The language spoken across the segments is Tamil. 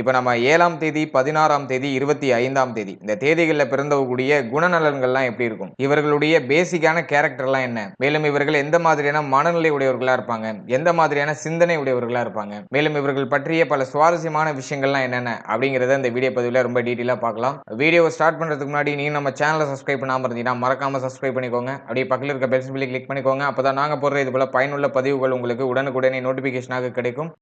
இப்போ நம்ம ஏழாம் தேதி பதினாறாம் தேதி இருபத்தி ஐந்தாம் தேதி இந்த தேதிகளில் பிறந்தவக்கூடிய குணநலன்கள்லாம் எப்படி இருக்கும்? இவர்களுடைய பேசிக்கான கேரக்டர்லாம் என்ன? மேலும் இவர்கள் எந்த மாதிரியான மனநிலை உடையவர்களாக இருப்பாங்க? எந்த மாதிரியான சிந்தனை உடையவர்களாக இருப்பாங்க? மேலும் இவர்கள் பற்றிய பல சுவாரஸ்யமான விஷயங்கள்லாம் என்னென்ன? அப்படிங்கிறத இந்த வீடியோ பதிவில் ரொம்ப டீட்டெயிலாக பார்க்கலாம். வீடியோ ஸ்டார்ட் பண்ணுறதுக்கு முன்னாடி நீங்க நம்ம சேனலை சப்ஸ்கிரைப் பண்ணாமல் இருந்தீங்கன்னா மறக்காமல் சப்ஸ்கிரைப் பண்ணிக்கோங்க. அப்படியே பக்கத்தில் இருக்க பெல் சிம்பிளி கிளிக் பண்ணிக்கோங்க. அப்போ தான் நாங்கள் போடுற இது போல் பயனுள்ள பதிவுகள் உங்களுக்கு உடனுக்குடனே நோட்டிஃபிகேஷனாக கிடைக்கும்.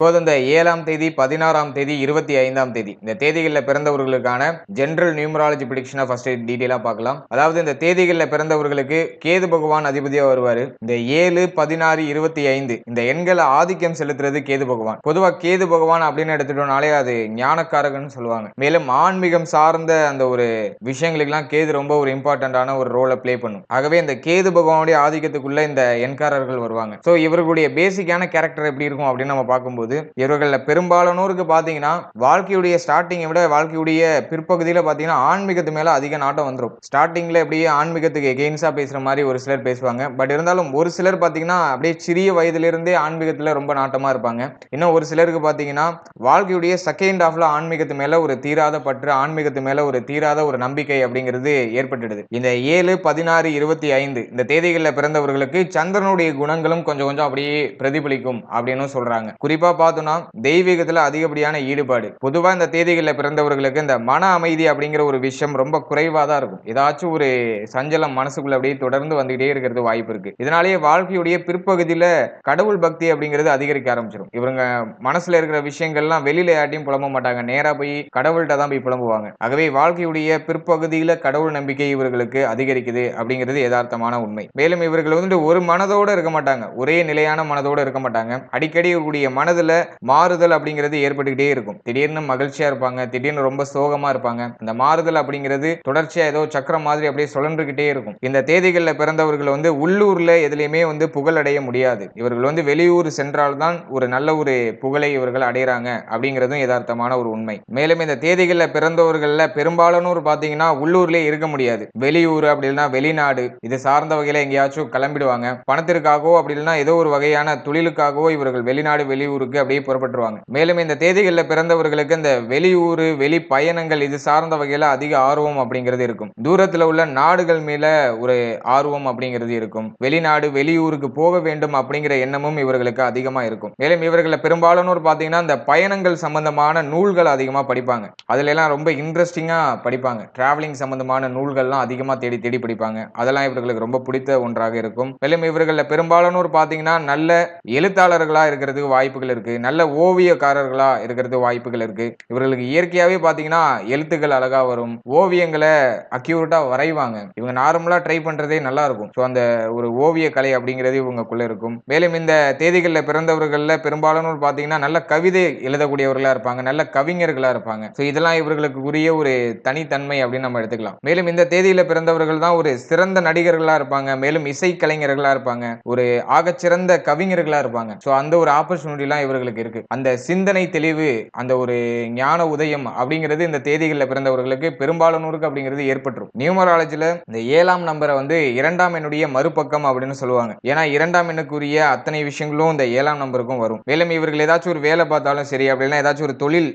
இப்போது இந்த ஏழாம் தேதி பதினாறாம் தேதி இருபத்தி ஐந்தாம் தேதி. இந்த தேதிகளில் பிறந்தவர்களுக்கான ஜென்ரல் நியூமராலஜி ப்ரிடிக்ஷனை ஃபர்ஸ்ட் டீட்டெயிலாக பார்க்கலாம். அதாவது இந்த தேதிகளில் பிறந்தவர்களுக்கு கேது பகவான் அதிபதியாக வருவார். இந்த ஏழு பதினாறு இருபத்தி ஐந்து இந்த எண்களை ஆதிக்கம் செலுத்துறது கேது பகவான். பொதுவாக கேது பகவான் அப்படின்னு எடுத்துட்டோம்னாலே அது ஞானக்காரகன்னு சொல்லுவாங்க. மேலும் ஆன்மீகம் சார்ந்த அந்த ஒரு விஷயங்களுக்கெல்லாம் கேது ரொம்ப ஒரு இம்பார்ட்டண்ட்டான ஒரு ரோலை ப்ளே பண்ணும். ஆகவே இந்த கேது பகவானுடைய ஆதிக்கத்துக்குள்ள இந்த எண்காரர்கள் வருவாங்க. ஸோ இவர்களுடைய பேசிக்கான கேரக்டர் எப்படி இருக்கும் அப்படின்னு நம்ம பார்க்கும்போது போகுது இவர்களில் பெரும்பாலானோருக்கு பார்த்தீங்கன்னா வாழ்க்கையுடைய ஸ்டார்டிங்கை விட வாழ்க்கையுடைய பிற்பகுதியில் பார்த்தீங்கன்னா ஆன்மீகத்து மேலே அதிக நாட்டம் வந்துடும் ஸ்டார்டிங்கில் எப்படியே ஆன்மீகத்துக்கு எகெயின்ஸாக பேசுகிற மாதிரி ஒரு சிலர் பேசுவாங்க. பட் இருந்தாலும் ஒரு சிலர் பார்த்தீங்கன்னா அப்படியே சிறிய வயதிலிருந்தே ஆன்மீகத்தில் ரொம்ப நாட்டமாக இருப்பாங்க. இன்னும் ஒரு சிலருக்கு பார்த்தீங்கன்னா வாழ்க்கையுடைய செகண்ட் ஆஃப்ல ஆன்மீகத்து மேலே ஒரு தீராத பற்று ஆன்மீகத்து மேலே ஒரு தீராத ஒரு நம்பிக்கை அப்படிங்கிறது ஏற்பட்டுடுது. இந்த ஏழு பதினாறு இருபத்தி ஐந்து இந்த தேதிகளில் பிறந்தவர்களுக்கு சந்திரனுடைய குணங்களும் கொஞ்சம் கொஞ்சம் அப்படியே பிரதிபலிக்கும் அப்படின்னு சொல்கிறாங்க குறிப்பாக பார்த்தோம்னா தெய்வீகத்தில் அதிகப்படியான ஈடுபாடு. பொதுவாக இந்த தேதிகளில் பிறந்தவர்களுக்கு இந்த மன அமைதி அப்படிங்கிற ஒரு விஷயம் ரொம்ப குறைவாக தான் இருக்கும். ஏதாச்சும் ஒரு சஞ்சலம் மனசுக்குள்ள அப்படியே தொடர்ந்து வந்துகிட்டே இருக்கிறது வாய்ப்பு இருக்கு. இதனாலேயே வாழ்க்கையுடைய பிற்பகுதியில் கடவுள் பக்தி அப்படிங்கிறது அதிகரிக்க ஆரம்பிச்சிடும் இவங்க மனசுல இருக்கிற விஷயங்கள்லாம் வெளியில யார்ட்டையும் புலம்ப மாட்டாங்க. நேராக போய் கடவுள்கிட்ட தான் போய் புலம்புவாங்க. ஆகவே வாழ்க்கையுடைய பிற்பகுதியில் கடவுள் நம்பிக்கை இவர்களுக்கு அதிகரிக்குது அப்படிங்கிறது யதார்த்தமான உண்மை. மேலும் இவர்கள் வந்துட்டு ஒரு மனதோடு இருக்க மாட்டாங்க. ஒரே நிலையான மனதோடு இருக்க மாட்டாங்க. அடிக்கடி இவர்களுடைய மனதில் மாறுதல் அப்படிங்கிறது ஏற்பட்டுக்கிட்டே இருக்கும். திடீர்னு மகிழ்ச்சியா இருப்பாங்க திடீர்னு ரொம்ப சோகமா இருப்பாங்க. இந்த மாறுதல் அப்படிங்கிறது தொடர்ச்சியா ஏதோ சக்கரம் மாதிரி அப்படியே சுழன்றுகிட்டே இருக்கும். இந்த தேதிகளில் பிறந்தவர்கள் வந்து உள்ளூர்ல எதுலையுமே வந்து புகழ் அடைய முடியாது. இவர்கள் வந்து வெளியூர் சென்றால்தான் ஒரு நல்ல ஒரு புகழை இவர்கள் அடைகிறாங்க அப்படிங்கிறதும் யதார்த்தமான ஒரு உண்மை. மேலும் இந்த தேதிகளில் பிறந்தவர்கள்ல பெரும்பாலானோர் பார்த்தீங்கன்னா உள்ளூர்லேயே இருக்க முடியாது. வெளியூர் அப்படி இல்லைன்னா வெளிநாடு இது சார்ந்த வகையில எங்கேயாச்சும் கிளம்பிடுவாங்க. பணத்திற்காகவோ அப்படி இல்லைன்னா ஏதோ ஒரு வகையான தொழிலுக்காகவோ இவர்கள் வெளிநாடு வெளியூருக்கு அப்படியே புறப்பட்டுருவாங்க. மேலும் இந்த தேதிகளில் பிறந்தவர்களுக்கு இந்த வெளியூர் வெளி பயணங்கள் இது சார்ந்த வகையில் அதிக ஆர்வம் அப்படிங்கிறது இருக்கும். தூரத்தில் உள்ள நாடுகள் மேல ஒரு ஆர்வம் அப்படிங்கிறது இருக்கும். வெளிநாடு வெளியூருக்கு போக வேண்டும் அப்படிங்கிற எண்ணமும் இவர்களுக்கு அதிகமா இருக்கும். மேலும் இவர்களை பெரும்பாலானோர் பார்த்தீங்கன்னா இந்த பயணங்கள் சம்பந்தமான நூல்கள் அதிகமா படிப்பாங்க. அதுல எல்லாம் ரொம்ப இன்ட்ரெஸ்டிங்கா படிப்பாங்க. டிராவலிங் சம்பந்தமான நூல்கள்லாம் அதிகமா தேடி தேடி படிப்பாங்க. அதெல்லாம் இவர்களுக்கு ரொம்ப பிடித்த ஒன்றாக இருக்கும். மேலும் இவர்களில் பெரும்பாலானோர் பார்த்தீங்கன்னா நல்ல எழுத்தாளர்களா இருக்கிறதுக்கு வாய்ப்புகள் இருக்கு. நல்ல ஓவியக்காரர்களாக இருக்கிறது வாய்ப்புகள் இருக்குது இவர்களுக்கு இயற்கையாகவே பார்த்தீங்கன்னா எழுத்துக்கள் அழகாக வரும். ஓவியங்களை அக்யூரட்டாக வரைவாங்க. இவங்க நார்மலாக ட்ரை பண்ணுறதே நல்லா இருக்கும். ஸோ அந்த ஒரு ஓவிய கலை அப்படிங்கிறது இவங்கக்குள்ளே இருக்கும். மேலும் இந்த தேதிகளில் பிறந்தவர்களில் பெரும்பாலானோர் பார்த்தீங்கன்னா நல்ல கவிதை எழுதக்கூடியவர்களாக இருப்பாங்க. நல்ல கவிஞர்களாக இருப்பாங்க. ஸோ இதெல்லாம் இவர்களுக்கு உரிய ஒரு தனித்தன்மை அப்படின்னு நம்ம எடுத்துக்கலாம். மேலும் இந்த தேதியில் பிறந்தவர்கள் தான் ஒரு சிறந்த நடிகர்களாக இருப்பாங்க. மேலும் இசை கலைஞர்களாக இருப்பாங்க. ஒரு ஆகச்சிறந்த கவிஞர்களாக இருப்பாங்க. ஸோ அந்த ஒரு ஆப்பர்ச்சுனிட்டிலாம் பிறந்தவர்களுக்கு இருக்கு. அந்த சிந்தனை தெளிவு அந்த ஒரு ஞான உதயம் அப்படிங்கிறது இந்த தேதிகளில் பிறந்தவர்களுக்கு பெரும்பாலானோருக்கு அப்படிங்கிறது ஏற்பட்டுரும். நியூமராலஜியில் இந்த ஏழாம் நம்பரை வந்து இரண்டாம் எண்ணுடைய மறுபக்கம் அப்படின்னு சொல்லுவாங்க. ஏன்னா இரண்டாம் எண்ணுக்குரிய அத்தனை விஷயங்களும் இந்த ஏழாம் நம்பருக்கும் வரும். மேலும் இவர்கள் ஏதாச்சும் ஒரு வேலை பார்த்தாலும் சரி அப்படின்னா ஏதாச்சும் ஒரு தொழில்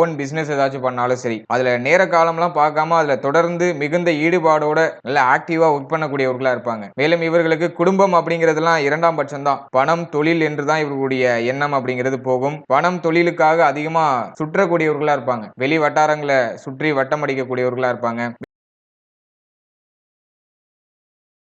ஓன் பிசினஸ் ஏதாச்சும் பண்ணாலும் சரி அதுல நேர காலம்லாம் பார்க்காம அதுல தொடர்ந்து மிகுந்த ஈடுபாடோட நல்ல ஆக்டிவா ஒர்க் பண்ணக்கூடியவர்களாக இருப்பாங்க. மேலும் இவர்களுக்கு குடும்பம் அப்படிங்கிறதுலாம் இரண்டாம் பட்சம் தான் பணம் தொழில் என்று தான் இவர்களுடைய எண்ணம் அப்படிங்கிறது. போகும். பணம் தொழிலுக்காக அதிகமா சுற்றக்கூடியவர்களா இருப்பாங்க. வெளி வட்டாரங்களை சுற்றி வட்டம் அடிக்கக்கூடியவர்களா இருப்பாங்க.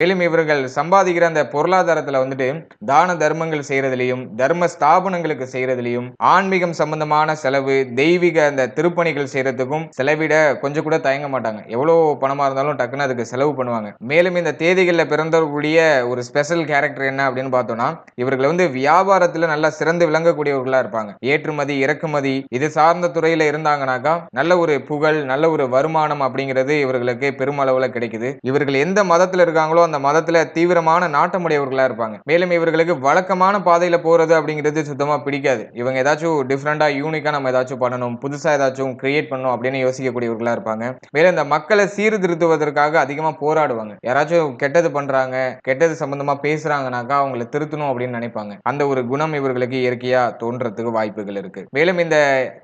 மேலும் இவர்கள் சம்பாதிக்கிற அந்த பொருளாதாரத்துல வந்துட்டு தான தர்மங்கள் செய்யறதுலையும் தர்ம ஸ்தாபனங்களுக்கு செய்யறதுலையும் ஆன்மீகம் சம்பந்தமான செலவு தெய்வீக அந்த திருப்பணிகள் செய்யறதுக்கும் செலவிட கொஞ்சம் கூட தயங்க மாட்டாங்க. எவ்வளவு பணமா இருந்தாலும் டக்குன்னு அதுக்கு செலவு பண்ணுவாங்க. மேலும் இந்த தேதிகளில் பிறந்தவர்களுடைய ஒரு ஸ்பெஷல் கேரக்டர் என்ன அப்படின்னு பார்த்தோம்னா இவர்கள் வந்து வியாபாரத்துல நல்லா சிறந்து விளங்கக்கூடியவர்களா இருப்பாங்க. ஏற்றுமதி இறக்குமதி இது சார்ந்த துறையில இருந்தாங்கனாக்கா நல்ல ஒரு புகழ் நல்ல ஒரு வருமானம் அப்படிங்கிறது இவர்களுக்கு பெருமளவுல கிடைக்குது. இவர்கள் எந்த மதத்துல இருக்காங்களோ அந்த மதத்துல தீவிரமான நாட்டமுடையவர்களா இருப்பாங்க. மேலும் இவர்களுக்கு வழக்கமான பாதையில போறது அப்படிங்கிறது சுத்தமா பிடிக்காது. இவங்க ஏதாச்சும் டிஃப்ரெண்டா யூனிக்கா நம்ம ஏதாச்சும் பண்ணணும் புதுசா ஏதாச்சும் கிரியேட் பண்ணணும் அப்படின்னு யோசிக்கக்கூடியவர்களா இருப்பாங்க. மேலும் இந்த மக்களை சீர்திருத்துவதற்காக அதிகமா போராடுவாங்க. யாராச்சும் கெட்டது பண்றாங்க கெட்டது சம்பந்தமா பேசுறாங்கனாக்கா அவங்களை திருத்தணும் அப்படின்னு நினைப்பாங்க. அந்த ஒரு குணம் இவர்களுக்கு இயற்கையா தோன்றதுக்கு வாய்ப்புகள் இருக்கு. மேலும் இந்த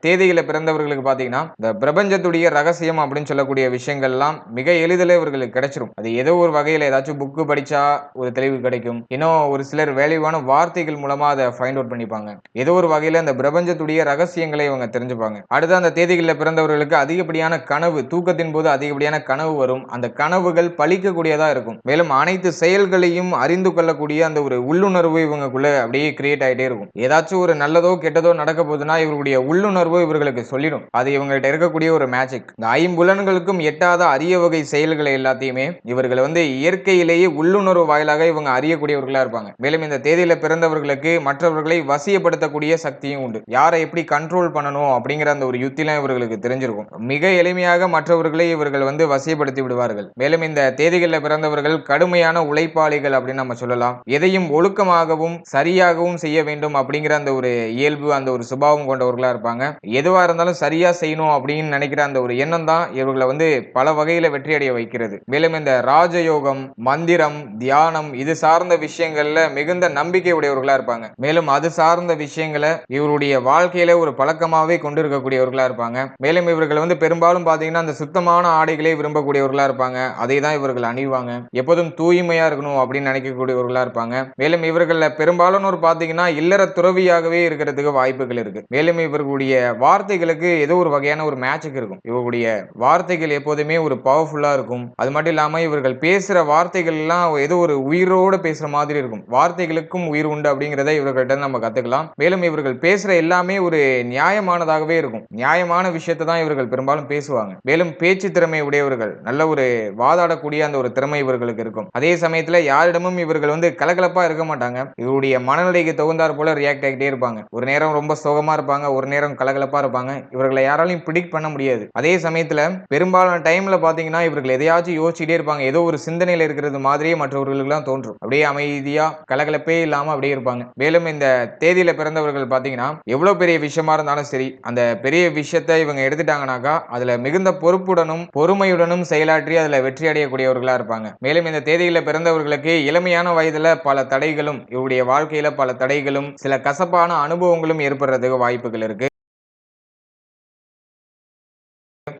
தேதியில பிறந்தவர்களுக்கு பாத்தீங்கன்னா இந்த பிரபஞ்சத்துடைய ரகசியம் அப்படின்னு சொல்லக்கூடிய விஷயங்கள்லாம் மிக எளிதில் இவர்களுக்கு கிடைச்சிரும். அது ஏதோ ஒரு வகையில ஏதாச்சும் புக்கு படிச்சா ஒரு தெளிவு கிடைக்கும். இன்னும் ஒரு சிலர் வேலைவான வார்த்தைகள் மூலமா அதை ஃபைண்ட் அவுட் பண்ணிப்பாங்க. ஏதோ ஒரு வகையில அந்த பிரபஞ்சத்துடைய ரகசியங்களை இவங்க தெரிஞ்சுப்பாங்க. அடுத்து அந்த தேதிகளில் பிறந்தவர்களுக்கு அதிகப்படியான கனவு தூக்கத்தின் போது அதிகப்படியான கனவு வரும். அந்த கனவுகள் பழிக்கக்கூடியதா இருக்கும். மேலும் அனைத்து செயல்களையும் அறிந்து கொள்ளக்கூடிய அந்த ஒரு உள்ளுணர்வு இவங்களுக்குள்ள அப்படியே கிரியேட் ஆகிட்டே இருக்கும். ஏதாச்சும் ஒரு நல்லதோ கெட்டதோ நடக்க போதுன்னா இவருடைய உள்ளுணர்வு இவர்களுக்கு சொல்லிடும். அது இவங்கள்ட்ட இருக்கக்கூடிய ஒரு மேஜிக் இந்த ஐம்புலன்களுக்கும் எட்டாத அரிய வகை செயல்களை எல்லாத்தையுமே இவர்கள் வந்து இயற்கையில் இயற்கையிலேயே உள்ளுணர்வு வாயிலாக இவங்க அறியக்கூடியவர்களா இருப்பாங்க. மேலும் இந்த தேதியில பிறந்தவர்களுக்கு மற்றவர்களை வசியப்படுத்தக்கூடிய சக்தியும் உண்டு. யாரை எப்படி கண்ட்ரோல் பண்ணணும் அப்படிங்கிற அந்த ஒரு யுத்திலாம் இவர்களுக்கு தெரிஞ்சிருக்கும். மிக எளிமையாக மற்றவர்களை இவர்கள் வந்து வசியப்படுத்தி விடுவார்கள். மேலும் இந்த தேதிகளில் பிறந்தவர்கள் கடுமையான உழைப்பாளிகள் அப்படின்னு நம்ம சொல்லலாம். எதையும் ஒழுக்கமாகவும் சரியாகவும் செய்ய வேண்டும் அப்படிங்கிற அந்த ஒரு இயல்பு அந்த ஒரு சுபாவம் கொண்டவர்களா இருப்பாங்க. எதுவா இருந்தாலும் சரியா செய்யணும் அப்படின்னு நினைக்கிற அந்த ஒரு எண்ணம் தான் இவர்களை வந்து பல வகையில வெற்றி அடைய வைக்கிறது. மேலும் இந்த ராஜயோகம் மந்திரம் தியானம் இது சார்ந்த விஷயங்கள்ல மிகுந்த நம்பிக்கை உடையவர்களா இருப்பாங்க. மேலும் அது சார்ந்த விஷயங்களை இவருடைய வாழ்க்கையில ஒரு பழக்கமாவே கொண்டு இருக்கக்கூடியவர்களா இருப்பாங்க. மேலும் இவர்கள் வந்து பெரும்பாலும் பாத்தீங்கன்னா அந்த சுத்தமான ஆடைகளே விரும்பக்கூடியவர்களா இருப்பாங்க. அதை தான் இவர்கள் அணிவாங்க. எப்போதும் தூய்மையா இருக்கணும் அப்படின்னு நினைக்கக்கூடியவர்களா இருப்பாங்க. மேலும் இவர்கள பெரும்பாலானோர் பாத்தீங்கன்னா இல்லற துறவியாகவே இருக்கிறதுக்கு வாய்ப்புகள் இருக்கு. மேலும் இவர்களுடைய வார்த்தைகளுக்கு ஏதோ ஒரு வகையான ஒரு மேட்சுக்கு இருக்கும். இவர்களுடைய வார்த்தைகள் எப்போதுமே ஒரு பவர்ஃபுல்லா இருக்கும். அது மட்டும் இல்லாம இவர்கள் பேசுற வார்த்தை எல்லாம் ஏதோ ஒரு உயிரோட பேசுற மாதிரி இருக்கும். வார்த்தைகளுக்கும் உயிர் உண்டு அப்படிங்கிறத இவர்கள்ட்ட நம்ம கத்துக்கலாம். மேலும் இவர்கள் பேசுற எல்லாமே ஒரு நியாயமானதாகவே இருக்கும். நியாயமான விஷயத்தை தான் இவர்கள் பெரும்பாலும் பேசுவாங்க. மேலும் பேச்சு திறமை உடையவர்கள் நல்ல ஒரு வாதாடக்கூடிய அந்த ஒரு திறமை இவர்களுக்கு இருக்கும். அதே சமயத்துல யாரிடமும் இவர்கள் வந்து கலகலப்பா இருக்க மாட்டாங்க. இவருடைய மனநிலைக்கு தகுந்தாற் போல ரியாக்ட் ஆகிட்டே இருப்பாங்க. ஒரு நேரம் ரொம்ப சோகமா இருப்பாங்க ஒரு நேரம் கலகலப்பா இருப்பாங்க. இவர்களை யாராலையும் பிடிக் பண்ண முடியாது. அதே சமயத்துல பெரும்பாலான டைம்ல பாத்தீங்கன்னா இவர்கள் எதையாச்சும் யோசிச்சுட்டே இருப்பாங்க. ஏதோ ஒரு சிந்தனையில இருக்கிறது மாதிரியே மற்றவர்களுக்கெல்லாம் தோன்றும். அப்படியே அமைதியா கலகலப்பே இல்லாம அப்படியே இருப்பாங்க. மேலும் இந்த தேதியில பிறந்தவர்கள் பாத்தீங்கன்னா எவ்வளவு பெரிய விஷயமா இருந்தாலும் சரி அந்த பெரிய விஷயத்தை இவங்க எடுத்துட்டாங்கனாக்கா அதுல மிகுந்த பொறுப்புடனும் பொறுமையுடனும் செயலாற்றி அதுல வெற்றி அடையக்கூடியவர்களா இருப்பாங்க. மேலும் இந்த தேதியில பிறந்தவர்களுக்கு இளமையான வயதுல பல தடைகளும் இவருடைய வாழ்க்கையில பல தடைகளும் சில கசப்பான அனுபவங்களும் ஏற்படுறதுக்கு வாய்ப்புகள் இருக்கு.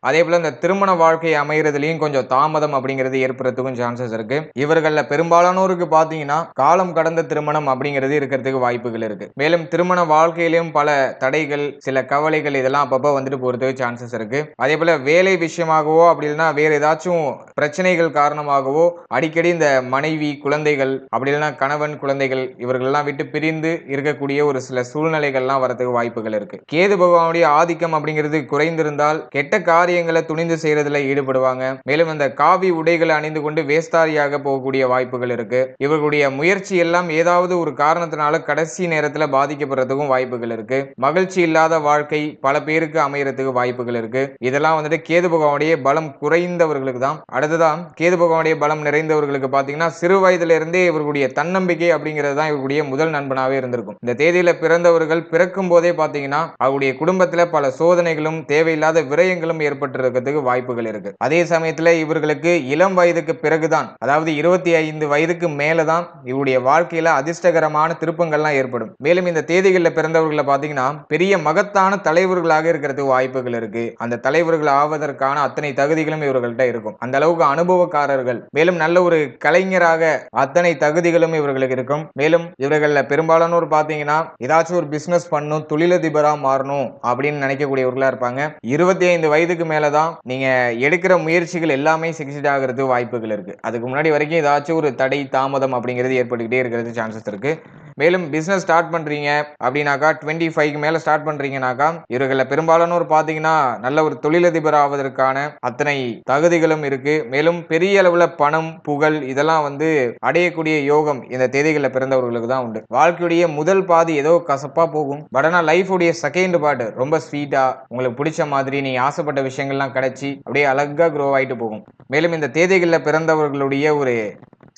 அதே போல இந்த திருமண வாழ்க்கை அமைகிறதுலயும் கொஞ்சம் தாமதம் அப்படிங்கிறது ஏற்படுறதுக்கும் சான்சஸ் இருக்கு. இவர்கள்ல பெரும்பாலானோருக்கு பாத்தீங்கன்னா காலம் கடந்த திருமணம் அப்படிங்கிறது இருக்கிறதுக்கு வாய்ப்புகள் இருக்கு. மேலும் திருமண வாழ்க்கையிலும் பல தடைகள் சில கவலைகள் இதெல்லாம் அப்பப்போ வந்துட்டு போறதுக்கு சான்சஸ் இருக்கு. அதே போல வேலை விஷயமாகவோ அப்படி இல்லைன்னா வேற ஏதாச்சும் பிரச்சனைகள் காரணமாகவோ அடிக்கடி இந்த மனைவி குழந்தைகள் அப்படி இல்லைன்னா கணவன் குழந்தைகள் இவர்கள்லாம் விட்டு பிரிந்து இருக்கக்கூடிய ஒரு சில சூழ்நிலைகள்லாம் வரதுக்கு வாய்ப்புகள் இருக்கு. கேது பகவானுடைய ஆதிக்கம் அப்படிங்கிறது குறைந்திருந்தால் கெட்ட காரியங்களை துணிந்து செய்யறதுல ஈடுபடுவாங்க. மேலும் இந்த காவி உடைகளை அணிந்து கொண்டு வேஸ்தாரியாக போகக்கூடிய வாய்ப்புகள் இருக்கு. இவர்களுடைய முயற்சி எல்லாம் ஏதாவது ஒரு காரணத்தினால கடைசி நேரத்துல பாதிக்கப்படுறதுக்கும் வாய்ப்புகள் இருக்கு. மகிழ்ச்சி இல்லாத வாழ்க்கை பல பேருக்கு அமையறதுக்கு வாய்ப்புகள் இருக்கு. இதெல்லாம் வந்துட்டு கேது பகவானுடைய பலம் குறைந்தவர்களுக்கு தான். அடுத்ததான் கேது பகவானுடைய பலம் நிறைந்தவர்களுக்கு பாத்தீங்கன்னா சிறு வயதுல இருந்தே இவர்களுடைய தன்னம்பிக்கை அப்படிங்கிறது தான் இவர்களுடைய முதல் நண்பனாவே இருந்திருக்கும். இந்த தேதியில பிறந்தவர்கள் பிறக்கும் போதே பாத்தீங்கன்னா அவருடைய குடும்பத்துல பல சோதனைகளும் தேவையில்லாத விரயங்களும் ஏற்பட்டிருக்கிறதுக்கு வாய்ப்புகள் இருக்கு. அதே சமயத்துல இவர்களுக்கு இளம் வயதுக்கு பிறகுதான் அதாவது இருபத்தி ஐந்து வயதுக்கு மேலதான் இவருடைய வாழ்க்கையில அதிர்ஷ்டகரமான திருப்பங்கள்லாம் ஏற்படும். மேலும் இந்த தேதிகளில் பிறந்தவர்களை பாத்தீங்கன்னா பெரிய மகத்தான தலைவர்களாக இருக்கிறதுக்கு வாய்ப்புகள் இருக்கு. அந்த தலைவர்கள் ஆவதற்கான அத்தனை தகுதிகளும் இவர்கள்ட்ட இருக்கும். அந்த அளவுக்கு அனுபவக்காரர்கள் மேலும் நல்ல ஒரு கலைஞராக அத்தனை தகுதிகளும் இவர்களுக்கு இருக்கும். மேலும் இவர்களில் பெரும்பாலானோர் பாத்தீங்கன்னா ஏதாச்சும் ஒரு பிசினஸ் பண்ணும் தொழிலதிபரா மாறணும் அப்படின்னு நினைக்கக்கூடியவர்களா இருப்பாங்க. இருபத்தி ஐந்து வயதுக்கு மேலதான் நீங்க எடுக்கிற முயற்சிகள் எல்லாமே சக்சீட் ஆகிறது வாய்ப்புகள் இருக்கு. அதுக்கு முன்னாடி வரைக்கும் ஏதாச்சும் ஒரு தடை தாமதம் அப்படிங்கிறது ஏற்பட்டுக்கிட்டே இருக்கிறது சான்சஸ் இருக்கு. மேலும் பிசினஸ் ஸ்டார்ட் பண்றீங்க அப்படின்னாக்கா டுவெண்ட்டி ஃபைவ்க்கு மேல ஸ்டார்ட் பண்றீங்கனாக்கா இவர்களில் பெரும்பாலானோர் பார்த்தீங்கன்னா நல்ல ஒரு தொழிலதிபர் ஆவதற்கான அத்தனை தகுதிகளும் இருக்கு. மேலும் பெரிய அளவுல பணம் புகழ் இதெல்லாம் வந்து அடையக்கூடிய யோகம் இந்த தேதிகளில் பிறந்தவர்களுக்கு தான் உண்டு. வாழ்க்கையுடைய முதல் பாதி ஏதோ கசப்பா போகும். பட் ஆனால் லைஃபுடைய செகண்ட் பார்ட் ரொம்ப ஸ்வீட்டா உங்களுக்கு பிடிச்ச மாதிரி நீ ஆசைப்பட்ட விஷயங்கள்லாம் கிடைச்சி அப்படியே அழகா க்ரோ ஆயிட்டு போகும். மேலும் இந்த தேதிகளில் பிறந்தவர்களுடைய ஒரு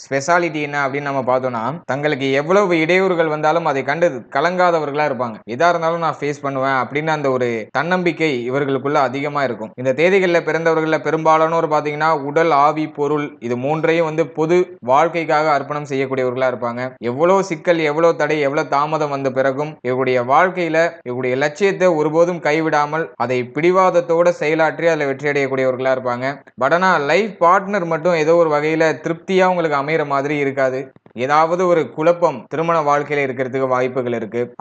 ஸ்பெஷாலிட்டி என்ன அப்படின்னு நம்ம பார்த்தோம்னா தங்களுக்கு எவ்வளவு இடையூறுகள் வந்தாலும் அதை கண்டு கலங்காதவர்களா இருப்பாங்க. எதா இருந்தாலும் நான் ஃபேஸ் பண்ணுவேன் அப்படின்னு அந்த ஒரு தன்னம்பிக்கை இவர்களுக்குள்ள அதிகமா இருக்கும். இந்த தேதிகளில் பிறந்தவர்களில் பெரும்பாலானோர் பார்த்தீங்கன்னா உடல் ஆவி பொருள் இது மூன்றையும் வந்து பொது வாழ்க்கைக்காக அர்ப்பணம் செய்யக்கூடியவர்களா இருப்பாங்க. எவ்வளவு சிக்கல் எவ்வளவு தடை எவ்வளவு தாமதம் வந்த பிறகும் இவருடைய வாழ்க்கையில இவருடைய லட்சியத்தை ஒருபோதும் கைவிடாமல் அதை பிடிவாதத்தோட செயலாற்றி அதில் வெற்றியடையக்கூடியவர்களா இருப்பாங்க. பட் ஆனால் லைஃப் பார்ட்னர் மட்டும் ஏதோ ஒரு வகையில திருப்தியா உங்களுக்கு அமையிற மாதிரி இருக்காது. ஏதாவது ஒரு குழப்பம் திருமண வாழ்க்கையில இருக்கிறதுக்கு வாய்ப்புகள் இருக்கு.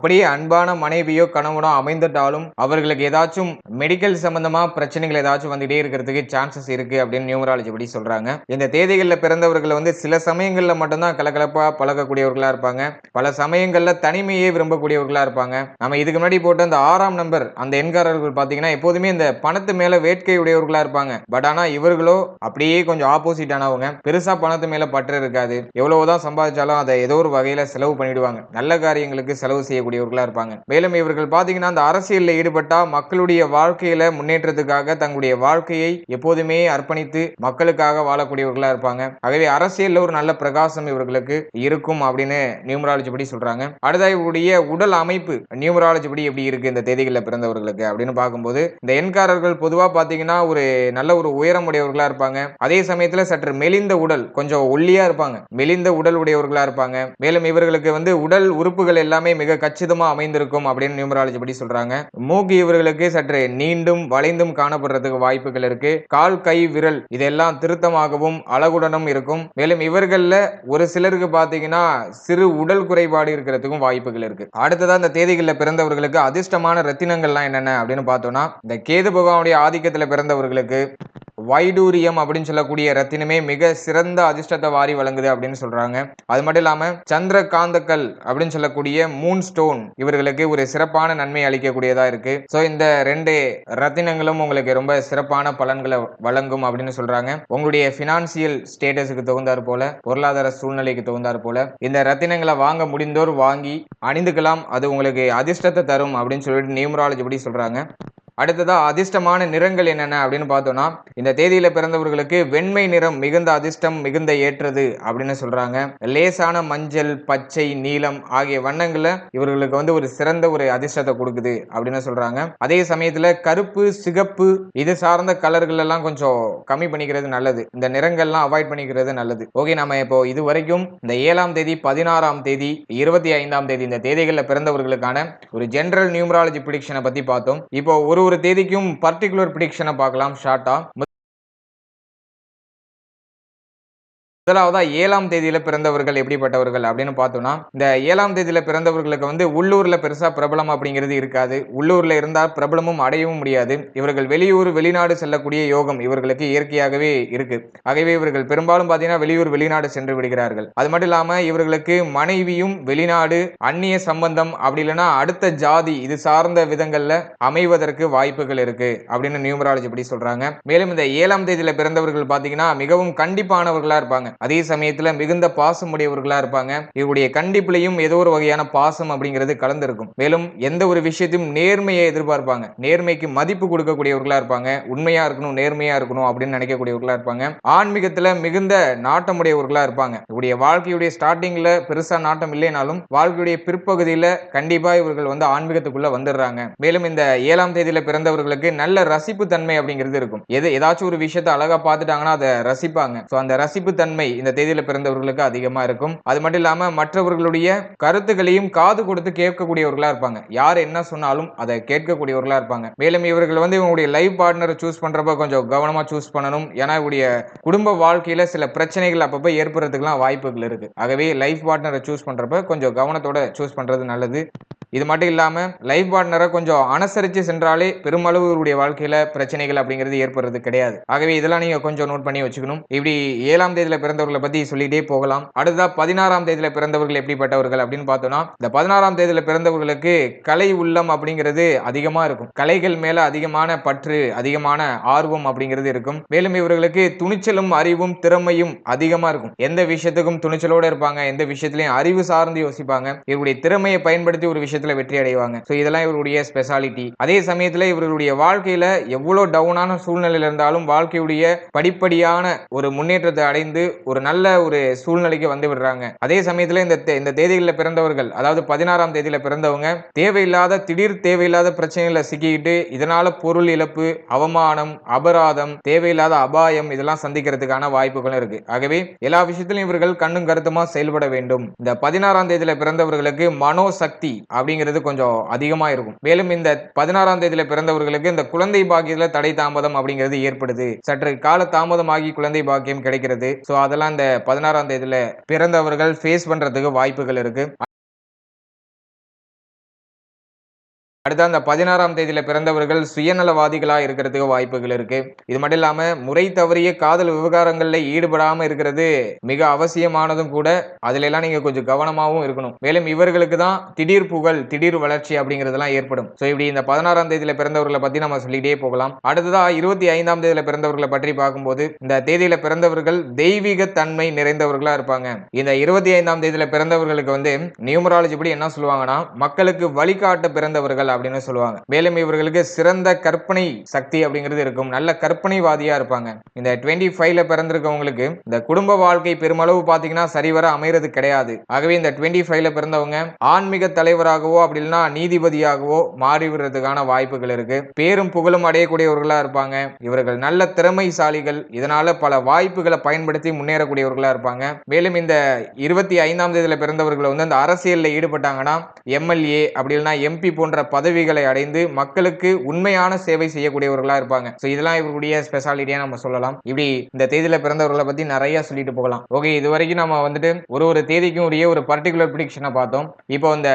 அப்படியே அன்பான மனைவியோ கணவனோ அமைந்துட்டாலும் அவர்களுக்கு ஏதாச்சும் மெடிக்கல் சம்பந்தமா பிரச்சனைகள் ஏதாச்சும் வந்துட்டே இருக்கிறதுக்கு சான்சஸ் இருக்கு அப்படின்னு நியூமராலஜி படி சொல்றாங்க. இந்த தேதிகளில் பிறந்தவர்கள் வந்து சில சமயங்கள்ல மட்டும்தான் கலகலப்பா பழகக்கூடியவர்களா இருப்பாங்க. பல சமயங்கள்ல தனிமையே விரும்பக்கூடியவர்களா இருப்பாங்க. நம்ம இதுக்கு முன்னாடி போட்ட அந்த ஆறாம் நம்பர் அந்த எண்காரர்கள் பாத்தீங்கன்னா எப்போதுமே இந்த பணத்து மேல வேட்கை உடையவர்களா இருப்பாங்க. பட் ஆனா இவர்களோ அப்படியே கொஞ்சம் ஆப்போசிட் ஆனவங்க. பெருசா பணத்து மேல பற்று இருக்காது. எவ்வளவுதான் சம்பாதிச்சாலும் அதை ஏதோ ஒரு வகையில செலவு பண்ணிடுவாங்க. நல்ல காரியங்களுக்கு செலவு செய்ய செய்யக்கூடியவர்களாக இருப்பாங்க. மேலும் இவர்கள் பார்த்தீங்கன்னா அந்த அரசியலில் ஈடுபட்டா மக்களுடைய வாழ்க்கையில முன்னேற்றத்துக்காக தங்களுடைய வாழ்க்கையை எப்போதுமே அர்ப்பணித்து மக்களுக்காக வாழக்கூடியவர்களாக இருப்பாங்க. ஆகவே அரசியலில் ஒரு நல்ல பிரகாசம் இவர்களுக்கு இருக்கும் அப்படின்னு நியூமராலஜி படி சொல்றாங்க. அடுத்த இவருடைய உடல் அமைப்பு நியூமராலஜி படி எப்படி இருக்கு இந்த தேதிகளில் பிறந்தவர்களுக்கு அப்படின்னு பார்க்கும்போது இந்த எண்காரர்கள் பொதுவாக பார்த்தீங்கன்னா ஒரு நல்ல ஒரு உயரம் உடையவர்களாக இருப்பாங்க. அதே சமயத்தில் சற்று மெலிந்த உடல் கொஞ்சம் ஒல்லியாக இருப்பாங்க. மெலிந்த உடல் உடையவர்களாக இருப்பாங்க. மேலும் இவர்களுக்கு வந்து உடல் உறுப்புகள் எல்லாமே மிக கச்சிதமாக அமைந்திருக்கும் அப்படின்னு நியூமராலஜி படி சொல்கிறாங்க மூக்கு இவர்களுக்கு சற்று நீண்டும் வளைந்தும் காணப்படுறதுக்கு வாய்ப்புகள் இருக்கு. கால் கை விரல் இதெல்லாம் திருத்தமாகவும் அழகுடனும் இருக்கும். மேலும் இவர்களில் ஒரு சிலருக்கு பார்த்தீங்கன்னா சிறு உடல் குறைபாடு இருக்கிறதுக்கும் வாய்ப்புகள் இருக்கு. அடுத்ததாக இந்த தேதிகளில் பிறந்தவர்களுக்கு அதிர்ஷ்டமான ரத்தினங்கள்லாம் என்னென்ன அப்படின்னு பார்த்தோம்னா இந்த கேது பகவானுடைய ஆதிக்கத்தில் பிறந்தவர்களுக்கு வைடூரியம் அப்படின்னு சொல்லக்கூடிய ரத்தினமே மிக சிறந்த அதிர்ஷ்டத்தை வாரி வழங்குது அப்படின்னு சொல்றாங்க. அது மட்டும் இல்லாம சந்திர காந்தக்கல் அப்படின்னு சொல்லக்கூடிய மூன் ஸ்டோன் இவர்களுக்கு ஒரு சிறப்பான நன்மை அளிக்கக்கூடியதா இருக்கு. ஸோ இந்த ரெண்டு ரத்தினங்களும் உங்களுக்கு ரொம்ப சிறப்பான பலன்களை வழங்கும் அப்படின்னு சொல்றாங்க. உங்களுடைய பினான்சியல் ஸ்டேட்டஸுக்கு தகுந்தாற் போல பொருளாதார சூழ்நிலைக்கு தகுந்தாற் போல இந்த ரத்தினங்களை வாங்க முடிந்தோர் வாங்கி அணிந்துக்கலாம். அது உங்களுக்கு அதிர்ஷ்டத்தை தரும் அப்படின்னு சொல்லிட்டு நியூமராலஜி படி சொல்றாங்க. அடுத்ததா அதிர்ஷ்டமான நிறங்கள் என்னென்ன அப்படின்னு பார்த்தோம்னா இந்த தேதியில பிறந்தவர்களுக்கு வெண்மை நிறம் மிகுந்த அதிர்ஷ்டம் மிகுந்த ஏற்றது அப்படின்னு சொல்றாங்க. லேசான மஞ்சள் பச்சை நீலம் ஆகிய வண்ணங்கள்ல இவர்களுக்கு வந்து ஒரு சிறந்த ஒரு அதிர்ஷ்டத்தை கொடுக்குது அப்படின்னு சொல்றாங்க. அதே சமயத்துல கருப்பு சிகப்பு இது சார்ந்த கலர்கள் எல்லாம் கொஞ்சம் கம்மி பண்ணிக்கிறது நல்லது. இந்த நிறங்கள்லாம் அவாய்ட் பண்ணிக்கிறது நல்லது. ஓகே நம்ம இப்போ இது வரைக்கும் இந்த ஏழாம் தேதி பதினாறாம் தேதி இருபத்தி ஐந்தாம் தேதி இந்த தேதிகளில் பிறந்தவர்களுக்கான ஒரு ஜென்ரல் நியூமராலஜி ப்ரிடிக்ஷனை பத்தி பார்த்தோம். இப்போ ஒரு ஒரு தேதிக்கும் பர்டிகுலர் ப்ரிடிக்ஷனை பார்க்கலாம் ஷார்ட்டாக முதலாவதா ஏழாம் தேதியில பிறந்தவர்கள் எப்படிப்பட்டவர்கள் அப்படின்னு பார்த்தோம்னா இந்த ஏழாம் தேதியில பிறந்தவர்களுக்கு வந்து உள்ளூர்ல பெருசா பிரபலம் அப்படிங்கிறது இருக்காது. உள்ளூர்ல இருந்தால் பிரபலமும் அடையவும் முடியாது. இவர்கள் வெளியூர் வெளிநாடு செல்லக்கூடிய யோகம் இவர்களுக்கு இயற்கையாகவே இருக்கு. ஆகவே இவர்கள் பெரும்பாலும் பார்த்தீங்கன்னா வெளியூர் வெளிநாடு சென்று விடுகிறார்கள். அது மட்டும் இல்லாம இவர்களுக்கு மனைவியும் வெளிநாடு அந்நிய சம்பந்தம் அப்படி இல்லைன்னா அடுத்த ஜாதி இது சார்ந்த விதங்கள்ல அமைவதற்கு வாய்ப்புகள் இருக்கு அப்படின்னு நியூமராலஜி படி சொல்றாங்க. மேலும் இந்த ஏழாம் தேதியில பிறந்தவர்கள் பார்த்தீங்கன்னா மிகவும் கண்டிப்பானவர்களா இருப்பாங்க. அதே சமயத்துல மிகுந்த பாசம் உடையவர்களா இருப்பாங்க. இவருடைய கண்டிப்புலையும் ஏதோ ஒரு வகையான பாசம் அப்படிங்கிறது கலந்திருக்கும். மேலும் எந்த ஒரு விஷயத்தையும் நேர்மையை எதிர்பார்ப்பாங்க. நேர்மைக்கு மதிப்பு கொடுக்கக்கூடியவர்களா இருப்பாங்க. உண்மையா இருக்கணும் நேர்மையா இருக்கணும் அப்படின்னு நினைக்கக்கூடியவர்களா இருப்பாங்க. ஆன்மீகத்துல மிகுந்த நாட்டமுடையவர்களா இருப்பாங்க. இவருடைய வாழ்க்கையுடைய ஸ்டார்டிங்ல பெருசா நாட்டம் இல்லைனாலும் வாழ்க்கையுடைய பிற்பகுதியில கண்டிப்பா இவர்கள் வந்து ஆன்மீகத்துக்குள்ள வந்துடுறாங்க. மேலும் இந்த ஏழாம் தேதியில பிறந்தவர்களுக்கு நல்ல ரசிப்பு தன்மை அப்படிங்கிறது இருக்கும். எது ஏதாச்சும் ஒரு விஷயத்தை அழகா பார்த்துட்டாங்கன்னா அதை ரசிப்பாங்க. ஸோ அந்த ரசிப்பு தன்மை இந்த தேதியில பிறந்தவர்களுக்கு அதிகமா இருக்கும். அது மட்டும் இல்லாம மற்றவர்களுடைய கருத்துக்களையும் காது கொடுத்து கேட்கக்கூடியவர்களா இருப்பாங்க. யார் என்ன சொன்னாலும் அதை கேட்கக்கூடியவர்களா இருப்பாங்க. மேலும் இவர்கள் வந்து இவங்களுடைய லைஃப் பார்ட்னரை சூஸ் பண்றப்ப கொஞ்சம் கவனமா சூஸ் பண்ணணும். ஏன்னா இவருடைய குடும்ப வாழ்க்கையில சில பிரச்சனைகள் அப்பப்போ ஏற்படுறதுக்குலாம் வாய்ப்புகள் இருக்கு. ஆகவே லைஃப் பார்ட்னரை சூஸ் பண்றப்ப கொஞ்சம் கவனத்தோட சூஸ் பண்றது நல்லது. இது மட்டும் இல்லாமல் லைஃப் பார்ட்னரை கொஞ்சம் அனுசரித்து சென்றாலே பெருமளவு வாழ்க்கையில் பிரச்சனைகள் அப்படிங்கிறது ஏற்படுறது கிடையாது. ஆகவே இதெல்லாம் நீங்கள் கொஞ்சம் நோட் பண்ணி வச்சுக்கணும். இப்படி ஏழாம் தேதியில் பிறந்தவர்களை பற்றி சொல்லிட்டே போகலாம். அடுத்ததா பதினாறாம் தேதியில் பிறந்தவர்கள் எப்படிப்பட்டவர்கள் அப்படின்னு பார்த்தோம்னா இந்த பதினாறாம் தேதியில் பிறந்தவர்களுக்கு கலை உள்ளம் அப்படிங்கிறது அதிகமாக இருக்கும். கலைகள் மேலே அதிகமான பற்று அதிகமான ஆர்வம் அப்படிங்கிறது இருக்கும். மேலும் இவர்களுக்கு துணிச்சலும் அறிவும் திறமையும் அதிகமாக இருக்கும். எந்த விஷயத்துக்கும் துணிச்சலோட இருப்பாங்க எந்த விஷயத்திலையும் அறிவு சார்ந்து யோசிப்பாங்க. இவருடைய திறமையை பயன்படுத்தி ஒரு விஷயத்தை விஷயத்துல வெற்றி அடைவாங்க. ஸோ இதெல்லாம் இவருடைய ஸ்பெஷாலிட்டி அதே சமயத்துல இவர்களுடைய வாழ்க்கையில எவ்வளவு டவுனான சூழ்நிலையில இருந்தாலும் வாழ்க்கையுடைய படிப்படியான ஒரு முன்னேற்றத்தை அடைந்து ஒரு நல்ல ஒரு சூழ்நிலைக்கு வந்து விடுறாங்க. அதே சமயத்துல இந்த இந்த தேதிகளில் பிறந்தவர்கள் அதாவது பதினாறாம் தேதியில பிறந்தவங்க தேவையில்லாத திடீர் தேவையில்லாத பிரச்சனைகளை சிக்கிக்கிட்டு இதனால பொருள் இழப்பு அவமானம் அபராதம் தேவையில்லாத அபாயம் இதெல்லாம் சந்திக்கிறதுக்கான வாய்ப்புகளும் இருக்கு. ஆகவே எல்லா விஷயத்திலும் இவர்கள் கண்ணும் கருத்துமா செயல்பட வேண்டும். இந்த பதினாறாம் தேதியில பிறந்தவர்களுக்கு மனோசக்தி அப்படிங்கிறது கொஞ்சம் அதிகமாக இருக்கும். மேலும் இந்த பதினாறாம் தேதியில் பிறந்தவர்களுக்கு இந்த குழந்தை பாக்கியத்தில் தடை தாமதம் அப்படிங்கிறது ஏற்படுது. சற்று கால தாமதமாகி குழந்தை பாக்கியம் கிடைக்கிறது. ஸோ அதெல்லாம் இந்த பதினாறாம் தேதியில் பிறந்தவர்கள் ஃபேஸ் பண்ணுறதுக்கு வாய்ப்புகள் இருக்கு. அடுத்து அந்த பதினாறாம் தேதியில பிறந்தவர்கள் சுயநலவாதிகளா இருக்கிறதுக்கு வாய்ப்புகள் இருக்கு. இது மட்டும் இல்லாம முறை தவறிய காதல் விவகாரங்கள்ல ஈடுபடாம இருக்கிறது மிக அவசியமானதும் கூட. அதுல எல்லாம் நீங்க கொஞ்சம் கவனமாகவும் இருக்கணும். மேலும் இவர்களுக்கு தான் திடீர் புகழ் திடீர் வளர்ச்சி அப்படிங்கிறதெல்லாம் ஏற்படும். ஸோ இப்படி இந்த பதினாறாம் தேதியில பிறந்தவர்களை பத்தி நம்ம சொல்லிட்டே போகலாம். அடுத்ததா இருபத்தி ஐந்தாம் தேதியில பிறந்தவர்களை பற்றி பார்க்கும்போது இந்த தேதியில பிறந்தவர்கள் தெய்வீக தன்மை நிறைந்தவர்களா இருப்பாங்க. இந்த இருபத்தி ஐந்தாம் தேதியில பிறந்தவர்களுக்கு வந்து நியூமராலஜி படி என்ன சொல்லுவாங்கன்னா மக்களுக்கு வழிகாட்ட பிறந்தவர்கள் அப்படின்னு சொல்லுவாங்க. மேலும் இவர்களுக்கு சிறந்த கற்பனை சக்தி அப்படிங்கிறது இருக்கும். நல்ல கற்பனைவாதியா இருப்பாங்க. இந்த டுவெண்ட்டி ஃபைவ்ல பிறந்திருக்கவங்களுக்கு இந்த குடும்ப வாழ்க்கை பெருமளவு பாத்தீங்கன்னா சரிவர அமைறது கிடையாது. ஆகவே இந்த டுவெண்ட்டி ஃபைவ்ல பிறந்தவங்க ஆன்மீக தலைவராகவோ அப்படி இல்லைன்னா நீதிபதியாகவோ மாறி விடுறதுக்கான வாய்ப்புகள் இருக்கு. பேரும் புகழும் அடையக்கூடியவர்களா இருப்பாங்க. இவர்கள் நல்ல திறமைசாலிகள். இதனால பல வாய்ப்புகளை பயன்படுத்தி முன்னேறக்கூடியவர்களா இருப்பாங்க. மேலும் இந்த இருபத்தி ஐந்தாம் தேதியில பிறந்தவர்கள் வந்து அந்த அரசியலில் ஈடுபட்டாங்கன்னா எம்எல்ஏ அப்படி இல்லைன்னா எம்பி போன்ற பதவிகளை அடைந்து மக்களுக்கு உண்மையான சேவை செய்யக்கூடியவர்களா இருப்பாங்க. ஸோ இதெல்லாம் இவருடைய ஸ்பெஷாலிட்டியா நம்ம சொல்லலாம். இப்படி இந்த தேதியில பிறந்தவர்களை பத்தி நிறைய சொல்லிட்டு போகலாம். ஓகே இது வரைக்கும் நம்ம வந்துட்டு ஒரு ஒரு தேதிக்கும் உரிய ஒரு பர்டிகுலர் ப்ரிடிக்ஷனை பார்த்தோம். இப்போ இந்த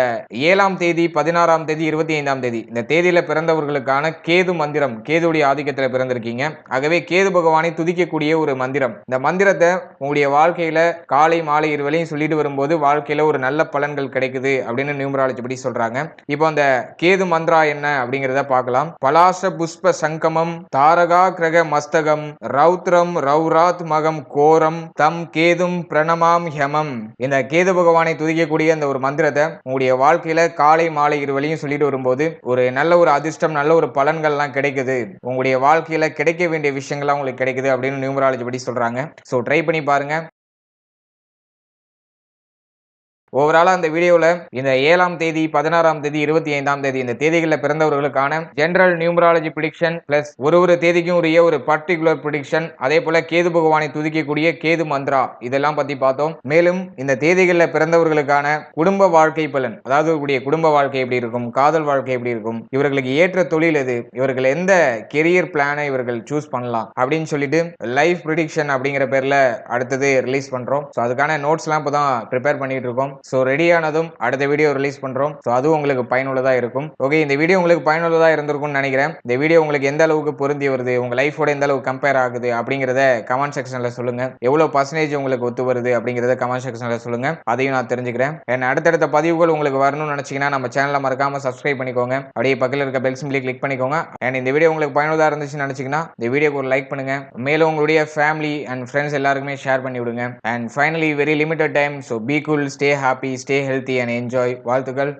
ஏழாம் தேதி பதினாறாம் தேதி இருபத்தி ஐந்தாம் தேதி இந்த தேதியில பிறந்தவர்களுக்கான கேது மந்திரம் கேதுடைய ஆதிக்கத்தில் பிறந்திருக்கீங்க. ஆகவே கேது பகவானை துதிக்கக்கூடிய ஒரு மந்திரம். இந்த மந்திரத்தை உங்களுடைய வாழ்க்கையில காலை மாலை இருவரையும் சொல்லிட்டு வரும்போது வாழ்க்கையில ஒரு நல்ல பலன்கள் கிடைக்குது அப்படின்னு நியூமராலஜி படி சொல்றாங்க. இப்போ அந்த கேது மந்த்ரா என்ன அப்படிங்கிறத பார்க்கலாம். பலாச புஷ்ப சங்கமம் தாரகா கிரக மஸ்தகம் ரௌத்ரம் ரௌராத் மகம் கோரம் தம் கேதும் பிரணமாம் ஹெமம். இந்த கேது பகவானை துதிக்கக்கூடிய அந்த ஒரு மந்திரத்தை உங்களுடைய வாழ்க்கையில காலை மாலை இருவரையும் சொல்லிட்டு வரும்போது ஒரு நல்ல ஒரு அதிர்ஷ்டம் நல்ல ஒரு பலன்கள்லாம் கிடைக்குது. உங்களுடைய வாழ்க்கையில கிடைக்க வேண்டிய விஷயங்கள்லாம் உங்களுக்கு கிடைக்குது அப்படின்னு நியூமராலஜி படி சொல்றாங்க. ஸோ ட்ரை பண்ணி பாருங்க. ஓவராலா அந்த வீடியோவில் இந்த ஏழாம் தேதி பதினாறாம் தேதி இருபத்தி ஐந்தாம் தேதி இந்த தேதிகளில் பிறந்தவர்களுக்கான ஜென்ரல் நியூமராலஜி ப்ரிடிக்ஷன் பிளஸ் ஒரு ஒரு தேதிக்கும் உரிய ஒரு பர்டிகுலர் ப்ரிடிக்ஷன் அதே போல கேது பகவானை துதிக்கக்கூடிய கேது மந்த்ரா இதெல்லாம் பத்தி பார்த்தோம். மேலும் இந்த தேதிகளில் பிறந்தவர்களுக்கான குடும்ப வாழ்க்கை பலன் அதாவது இவருடைய குடும்ப வாழ்க்கை எப்படி இருக்கும் காதல் வாழ்க்கை எப்படி இருக்கும் இவர்களுக்கு ஏற்ற தொழில் எது இவர்கள் எந்த கெரியர் பிளானை இவர்கள் சூஸ் பண்ணலாம் அப்படின்னு சொல்லிட்டு லைஃப் ப்ரிடிக்ஷன் அப்படிங்கிற பேர்ல அடுத்தது ரிலீஸ் பண்றோம். ஸோ அதுக்கான நோட்ஸ்லாம் இப்போ தான் ப்ரிப்பேர் பண்ணிட்டு இருக்கோம். ஸோ ரெடியானதும் அடுத்த வீடியோ ரிலீஸ் பண்ணுறோம் ஸோ அதுவும் உங்களுக்கு பயனுள்ளதாக இருக்கும். ஓகே இந்த வீடியோ உங்களுக்கு பயனுள்ளதாக இருந்திருக்கும்னு நினைக்கிறேன். இந்த வீடியோ உங்களுக்கு எந்த அளவுக்கு பொருந்தி வருது உங்கள் லைஃபோட எந்த அளவுக்கு கம்பேர் ஆகுது அப்படிங்கிறத கமெண்ட் செக்ஷனில் சொல்லுங்கள் எவ்வளோ பர்சன்டேஜ் உங்களுக்கு ஒத்து வருது அப்படிங்கிறத கமெண்ட் செக்ஷனில் சொல்லுங்கள் அதையும் நான் தெரிஞ்சுக்கிறேன். And அடுத்தடுத்த பதிவுகள் உங்களுக்கு வரணும்னு நினச்சிங்கன்னா நம்ம சேனலை மறக்காமல் சப்ஸ்கிரைப் பண்ணிக்கோங்க. அப்படியே பக்கத்தில் இருக்க பெல் சிம்பிளி கிளிக் பண்ணிக்கோங்க. அண்ட் இந்த வீடியோ உங்களுக்கு பயனுள்ளதாக இருந்துச்சுன்னு நினச்சிங்கன்னா இந்த வீடியோக்கு ஒரு லைக் பண்ணுங்க. மேலும் உங்களுடைய ஃபேமிலி அண்ட் ஃப்ரெண்ட்ஸ் எல்லாருக்குமே ஷேர் பண்ணி விடுங்க and finally very limited time so be cool stay happy stay healthy and enjoy வாழ்த்துக்கள்.